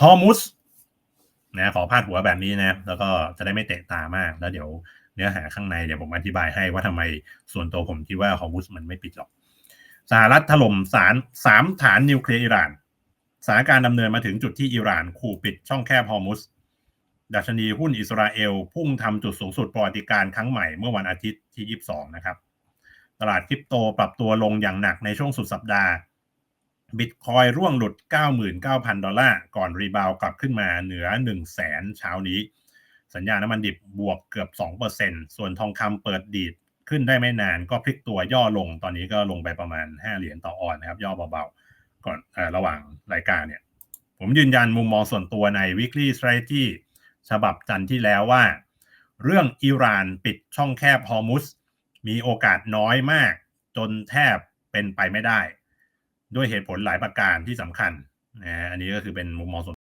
ฮอร์มุสนะขอพาดหัวแบบนี้นะ แล้วก็จะได้ไม่เตะตามาก แล้วเดี๋ยวเนื้อหาข้างในเดี๋ยวผมอธิบายให้ว่าทำไมส่วนตัวผมคิดว่าฮอร์มุสมันไม่ปิดหรอกสหรัฐถล่มสารสามฐานนิวเคลียร์อิหร่านสถานการณ์ดำเนินมาถึงจุดที่อิหร่านขู่ปิดช่องแคบฮอร์มุสดัชนีหุ้นอิสราเอล พุ่งทำจุดสูงสุดประวัติการครั้งใหม่เมื่อวันอาทิตย์ที่ 22 นะครับ ตลาดคริปโตปรับตัวลงอย่างหนักในช่วงสุดสัปดาห์ บิตคอยร่วงหลุด 99,000 ดอลลาร์ ก่อนรีบาวกลับขึ้นมาเหนือ 1 0 0 0 0แสนเช้านี้ สัญญาณน้ำมันดิบบวกเกือบ 2%ส่วนทองคำเปิดดีดขึ้นได้ไม่นานก็พลิกตัวย่อลง ตอนนี้ก็ลงไปประมาณ 5 เหรียญต่อออนนะครับ ย่อเบาๆ ก่อนอระหว่างรายการเนี่ย ผมยืนยันมุมมองส่วนตัวใน weekly strategy ฉบับจันทร์ที่แล้วว่า เรื่องอิหร่านปิดช่องแคบฮอร์มุสมีโอกาสน้อยมาก จนแทบเป็นไปไม่ได้ ด้วยเหตุผลหลายประการที่สำคัญนะอันนี้ก็คือเป็นมุมมองส่วน